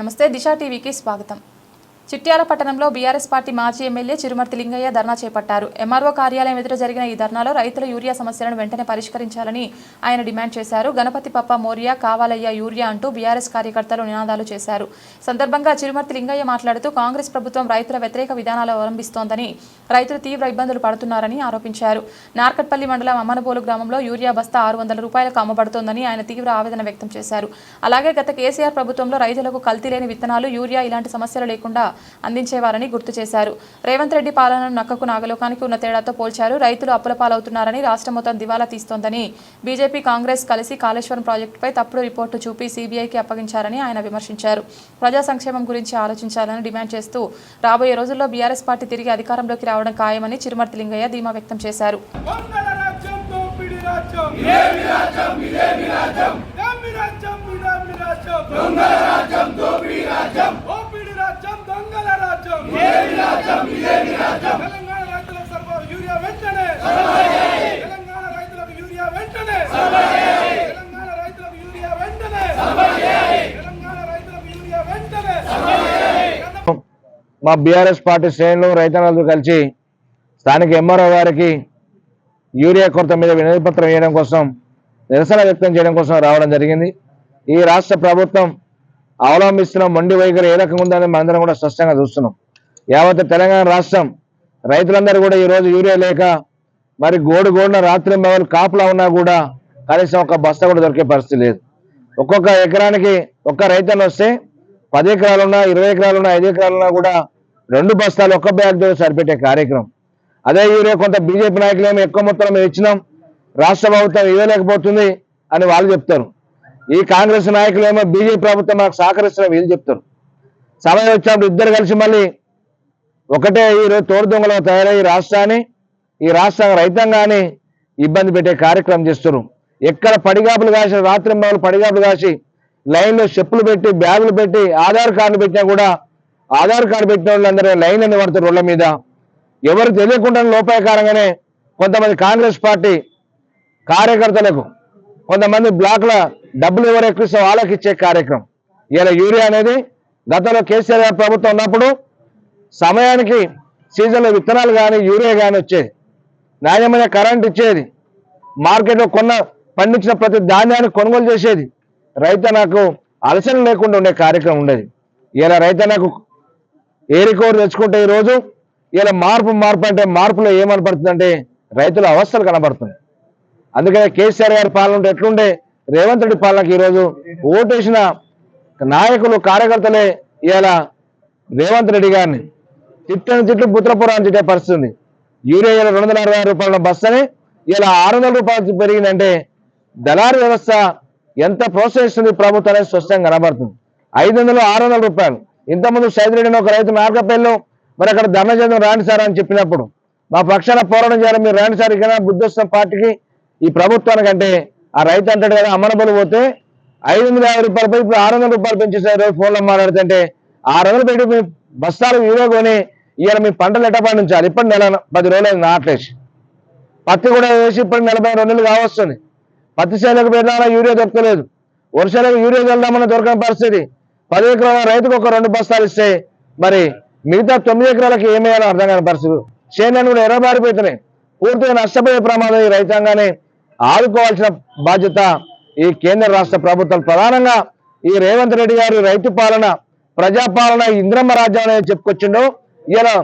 నమస్తే దిశ టీవీకి స్వాగతం. చిట్యాల పట్టణంలో బీఆర్ఎస్ పార్టీ మాజీ ఎమ్మెల్యే చిరుమర్తి లింగయ్య ధర్నా చేపట్టారు. ఎంఆర్ఓ కార్యాలయం ఎదుట జరిగిన ఈ ధర్నాలో రైతుల యూరియా సమస్యలను వెంటనే పరిష్కరించాలని ఆయన డిమాండ్ చేశారు. గణపతి పప్ప మోరియా కావాలయ్య యూరియా అంటూ బీఆర్ఎస్ కార్యకర్తలు నినాదాలు చేశారు. సందర్భంగా చిరుమర్తి లింగయ్య మాట్లాడుతూ కాంగ్రెస్ ప్రభుత్వం రైతుల వ్యతిరేక విధానాలు అవలంబిస్తోందని రైతులు తీవ్ర ఇబ్బందులు పడుతున్నారని ఆరోపించారు. నార్కట్పల్లి మండలం అమ్మనబోలు గ్రామంలో యూరియా బస్తా ఆరు వందల రూపాయలకు అమ్మబడుతోందని ఆయన తీవ్ర ఆవేదన వ్యక్తం చేశారు. అలాగే గత కేసీఆర్ ప్రభుత్వంలో రైతులకు కల్తీ లేని విత్తనాలు యూరియా ఇలాంటి సమస్యలు లేకుండా అందించేవారని గుర్తు చేశారు. రేవంత్ రెడ్డి పాలనను నక్కకు నాగలోకానికి ఉన్న తేడాతో పోల్చారు. రైతులు అప్పుల పాలవుతున్నారని రాష్ట్రం మొత్తం దివాలా తీస్తోందని బీజేపీ కాంగ్రెస్ కలిసి కాళేశ్వరం ప్రాజెక్టుపై తప్పుడు రిపోర్టు చూపి సీబీఐకి అప్పగించారని ఆయన విమర్శించారు. ప్రజా సంక్షేమం గురించి ఆలోచించాలని డిమాండ్ చేస్తూ రాబోయే రోజుల్లో బీఆర్ఎస్ పార్టీ తిరిగి అధికారంలోకి రావడం ఖాయమని చిరుమర్తి లింగయ్య ధీమా వ్యక్తం చేశారు. దొంగల రాజ్యం దోపిడి దొంగల రాజ్యం తెలంగాణ రైతులకు సర్వ యూరియా వెంటనే తెలంగాణ రైతులకు యూరియా వెంటనే తెలంగాణ రైతులకు యూరియా వెంటనే తెలంగాణ రైతులకు యూరియా వెంటనే మా బీఆర్ఎస్ పార్టీ శ్రేణులు రైతన్నలతో కలిసి స్థానిక ఎంఆర్ఓ గారికి యూరియా కొరత మీద వినతిపత్రం వేయడం కోసం నిరసన వ్యక్తం చేయడం కోసం రావడం జరిగింది. ఈ రాష్ట్ర ప్రభుత్వం అవలంబిస్తున్న మొండి వైఖరి ఏ రకంగా ఉందని మనందరం కూడా స్పష్టంగా చూస్తున్నాం. యావత్ తెలంగాణ రాష్ట్రం రైతులందరూ కూడా ఈరోజు యూరియా లేక మరి గోడు గోడున రాత్రి మొదలు కాపులా ఉన్నా కూడా కనీసం ఒక బస్తా కూడా దొరికే పరిస్థితి లేదు. ఒక్కొక్క ఎకరానికి ఒక్క రైతన్న వస్తే పది ఎకరాలున్నా ఇరవై ఎకరాలున్నా ఐదు ఎకరాలున్నా కూడా రెండు బస్తాలు ఒక్క బ్యాగ్తో సరిపెట్టే కార్యక్రమం. అదే యూరియా కొంత బీజేపీ నాయకులేమో ఎక్కువ మొత్తం మేము ఇచ్చినాం రాష్ట్ర ప్రభుత్వం ఇవ్వలేకపోతుంది అని వాళ్ళు చెప్తారు. ఈ కాంగ్రెస్ నాయకులేమో బీజేపీ ప్రభుత్వం మాకు సహకరిస్తున్న వీళ్ళు చెప్తారు. సమయం వచ్చినప్పుడు ఇద్దరు కలిసి మళ్ళీ ఒకటే ఈరోజు రోజు తోడు రాష్ట్రాన్ని ఈ రాష్ట్ర రైతాంగాన్ని ఇబ్బంది పెట్టే కార్యక్రమం చేస్తున్నారు. ఎక్కడ పడిగాపులు కాసి రాత్రి పడిగాపులు కాసి లైన్లో చెప్పులు పెట్టి బ్యాగులు పెట్టి ఆధార్ కార్డు పెట్టినా కూడా ఆధార్ కార్డు పెట్టిన వాళ్ళందరూ లైన్ అని పడతారు రోడ్ల మీద. ఎవరు తెలియకుండా లోపాయకారంగానే కొంతమంది కాంగ్రెస్ పార్టీ కార్యకర్తలకు కొంతమంది బ్లాక్ల డబ్బులు ఎవరు ఎక్కిస్తే వాళ్ళకి ఇచ్చే కార్యక్రమం. ఇలా యూరియా అనేది గతంలో కేసీఆర్ గారి ప్రభుత్వం ఉన్నప్పుడు సమయానికి సీజన్లో విత్తనాలు కానీ యూరియా కానీ వచ్చేది. నాణ్యమైన కరెంట్ ఇచ్చేది. మార్కెట్లో కొన్న పండించిన ప్రతి ధాన్యాన్ని కొనుగోలు చేసేది. రైతన్నకు అలసన లేకుండా ఉండే కార్యక్రమం ఉండేది. ఇలా రైతన్నకు ఏరికోరు తెచ్చుకుంటే ఈరోజు ఇలా మార్పు మార్పు అంటే మార్పులో ఏమనపడుతుందంటే రైతుల అవస్థలు కనబడుతున్నాయి. అందుకనే కేసీఆర్ గారి పాలన ఉంటే ఎట్లుండే రేవంత్ రెడ్డి పాలనకి ఈరోజు ఓటేసిన నాయకులు కార్యకర్తలే ఇలా రేవంత్ రెడ్డి గారిని తిట్టని తిట్లు పుత్రపురాన్ని తిట్టే పరిస్థితి ఉంది. యూరియా ఇలా రెండు వందల అరవై రూపాయల బస్తని ఇలా ఆరు వందల రూపాయలు పెరిగిందంటే దళారు వ్యవస్థ ఎంత ప్రోత్సహిస్తుంది ప్రభుత్వం అనేది స్పష్టంగా కనబడుతుంది. ఐదు వందలు ఆరు వందల రూపాయలు. ఇంతకుముందు సైదిరెడ్డి ఒక రైతు నార్కపల్లిలో మరి అక్కడ ధర్మ రాని రాండి సార్ అని చెప్పినప్పుడు మా పక్షాన పోరాటం చేయాలి మీరు రాండి సార్ ఇక్కడ బుద్ధిస్తున్న పార్టీకి ఈ ప్రభుత్వానికంటే ఆ రైతు అంటాడు కదా అమ్మనబలు పోతే ఐదు వందల యాభై రూపాయలు పోయి ఇప్పుడు ఆరు వందల రూపాయలు పెంచేసారు ఫోన్లో మాట్లాడుతుంటే ఆరు వందలు పెట్టి మీ బస్తాలు విలువ కొని ఇవాళ మీ పంటలు ఎట్ట పండించాలి? ఇప్పటి నెల పది రోజులు నాట్లేసి పత్తి కూడా వేసి ఇప్పుడు నలభై రెండు నెలలు కావస్తుంది. పత్తి చేలకు పెట్టాలన్నా యూరియా దొరకలేదు. వర్షాలకు యూరియా వెళ్దామన్న దొరకని పరిస్థితి. పది ఎకరాల రైతుకు ఒక రెండు బస్తాలు ఇస్తే మరి మిగతా తొమ్మిది ఎకరాలకు ఏమేయాలో అర్థం కాని పరిస్థితులు చేనులను కూడా ఎర్రబారిపోతున్నాయి. పూర్తిగా నష్టపోయే ప్రమాదం ఈ రైతాంగాన్ని ఆదుకోవాల్సిన బాధ్యత ఈ కేంద్ర రాష్ట్ర ప్రభుత్వం. ప్రధానంగా ఈ రేవంత్ రెడ్డి గారు రైతు పాలన ప్రజాపాలన ఇంద్రమ్మ రాజ్యం అనేది చెప్పుకొచ్చిండు. ఇలా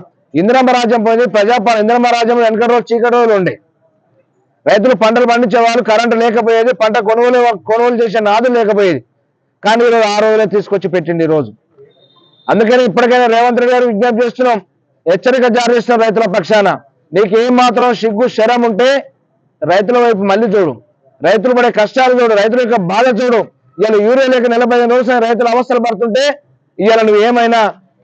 ఇంద్రమ్మ రాజ్యం పోయింది. ప్రజాపాలన ఇంద్రమ్మ రాజ్యంలో వెనకటి రోజు చీకటి రోజులు ఉండే. రైతులు పంటలు పండించేవాళ్ళు కరెంటు లేకపోయేది పంట కొనుగోలు కొనుగోలు చేసే నాదు లేకపోయేది. కానీ ఈరోజు ఆ రోజులే తీసుకొచ్చి పెట్టింది ఈ రోజు అందుకని ఇప్పటికైనా రేవంత్ రెడ్డి గారు విజ్ఞప్తి చేస్తున్నాం హెచ్చరిక జారీ చేస్తున్నాం రైతుల పక్షాన. నీకు ఏం మాత్రం సిగ్గు శరం ఉంటే రైతుల వైపు మళ్ళీ చూడు. రైతులు పడే కష్టాలు చూడు రైతుల యొక్క బాధ చూడు. ఇవాళ యూరియా లేక నలభై ఐదు రోజులు రైతులు అవస్థలు పడుతుంటే ఇవాళ నువ్వు ఏమైనా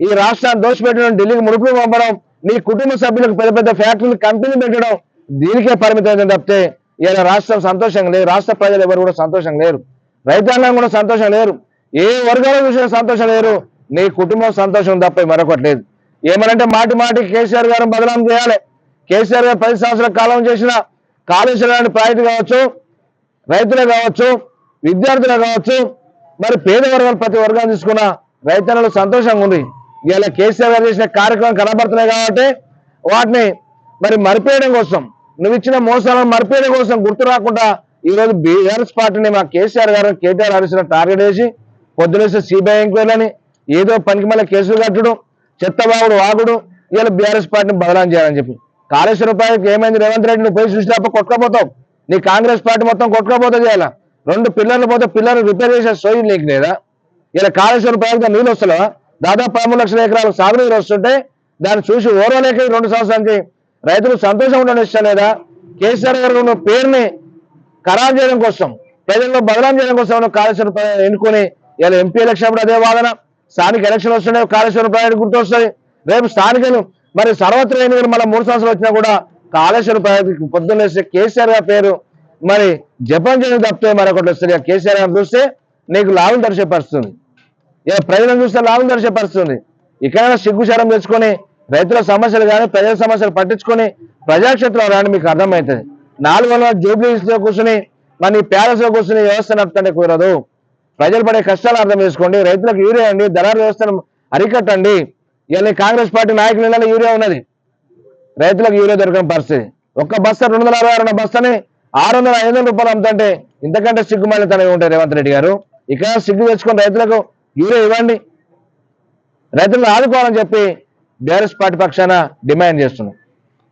ఈ రాష్ట్రాన్ని దోషపెట్టడం ఢిల్లీకి ముడుపులు పంపడం నీ కుటుంబ సభ్యులకు పెద్ద పెద్ద ఫ్యాక్టరీలు కంపెనీలు పెట్టడం దీనికే పరిమితం తప్పితే ఇలా రాష్ట్రం సంతోషంగా లేదు రాష్ట్ర ప్రజలు ఎవరు కూడా సంతోషం లేరు. రైతాంగం కూడా సంతోషం లేరు. ఏ వర్గాల చూసినా సంతోషం లేరు. నీ కుటుంబం సంతోషం తప్ప మరొకటి లేదు. ఏమనంటే మాటి మాటి కేసీఆర్ గారు బదనాం చేయాలి. కేసీఆర్ గారు పది సంవత్సరాల కాలం చేసిన కాళేశ్వరాన్ని ప్రాజెక్టు కావచ్చు రైతులే కావచ్చు విద్యార్థులే కావచ్చు మరి పేద వర్గాలు ప్రతి వర్గాన్ని తీసుకున్న రైతన్నలు సంతోషంగా ఉంది. ఇలా కేసీఆర్ గారు చేసిన కార్యక్రమం కనబడుతున్నాయి కాబట్టి వాటిని మరి మరిపేయడం కోసం నువ్వు ఇచ్చిన మోసాలను మరిపేయడం కోసం గుర్తు రాకుండా ఈ రోజు బీఆర్ఎస్ పార్టీని మా కేసీఆర్ గారు కేటీఆర్ హరీశ్ను టార్గెట్ వేసి పొద్దునేసి సిబిఐ ఎంక్వైరీలని ఏదో పనికి మళ్ళీ కేసులు కట్టడం చెత్తబాగుడు వాగుడు ఇవాళ బీఆర్ఎస్ పార్టీని బదలాం చేయాలని చెప్పి. కాళేశ్వరం ప్రాజెక్ట్ ఏమైంది? రేవంత్ రెడ్డి నువ్వు పోయి చూసినప్ప కొట్టుకపోతావు. నీ కాంగ్రెస్ పార్టీ మొత్తం కొట్టుకపోతే చేయాల రెండు పిల్లర్లు పోతే పిల్లర్లు రిపేర్ చేసే సోయి నీకు లేదా? ఇలా కాళేశ్వరం ప్రాజెక్ట్ నీళ్ళు వస్తలేవా? దాదాపు పదమూడు లక్షల ఎకరాలు సాగునీరు వస్తుంటే దాన్ని చూసి ఓర్వలేక రెండు సంవత్సరానికి రైతులు సంతోషం ఉండడం ఇష్టం లేదా? కేసీఆర్ గారు ఉన్న పేరుని ఖరారు చేయడం కోసం ప్రజల్లో బదనాం చేయడం కోసం కాళేశ్వరం ప్రాజెక్ట్ ఎన్నుకొని ఇలా ఎంపీ ఎలక్షన్ అప్పుడు అదే వాదన. స్థానిక ఎలక్షన్ వస్తున్నాయి కాళేశ్వరం ప్రాజెక్ట్ గుర్తొస్తుంది రేపు స్థానికలు మరి సర్వత్ర ఎన్నికలు మళ్ళీ మూడు సంవత్సరాలు వచ్చినా కూడా కాళేశ్వరం ప్రాజెక్ట్ పొద్దున్నేస్తే కేసీఆర్ గారి పేరు మరి జపం చేయడం తప్పితే మరొకటి వస్తుంది. కేసీఆర్ గారిని చూస్తే నీకు లాభం దర్శపరుస్తుంది ఇక ఇలా ప్రజలను చూస్తే లాభం దర్శపరుస్తుంది ఇక్కడైనా సిగ్గుచారం తెచ్చుకొని రైతుల సమస్యలు కానీ ప్రజల సమస్యలు పట్టించుకొని ప్రజాక్షేత్రం రాని మీకు అర్థమవుతుంది. నాలుగు వందల జూబ్లీస్లో కూర్చుని మన ఈ ప్యాలెస్ కూర్చుని వ్యవస్థ నడుపుతుంటే కుదరదు. ప్రజలు పడే కష్టాలు అర్థం చేసుకోండి. రైతులకు యూరియా అండి దళారు వ్యవస్థను అరికట్టండి. ఇలా కాంగ్రెస్ పార్టీ నాయకుల ఇళ్ళలో యూరియా ఉన్నది. రైతులకు యూరియా దొరకని పరిస్థితి. ఒక్క బస్తా రెండు వందల అరవై ఆరు బస్తాని ఆరు వందల ఐదు వందల రూపాయలు అమ్ముతుంటే ఇంతకంటే సిగ్గుమాలి తనవి ఉంటాయి రేవంత్ రెడ్డి గారు? ఇక్కడ సిగ్గు తెచ్చుకొని రైతులకు యూరియా ఇవ్వండి. రైతులను ఆదుకోవాలని చెప్పి బీఆర్ఎస్ పార్టీ పక్షాన డిమాండ్ చేస్తున్నాం.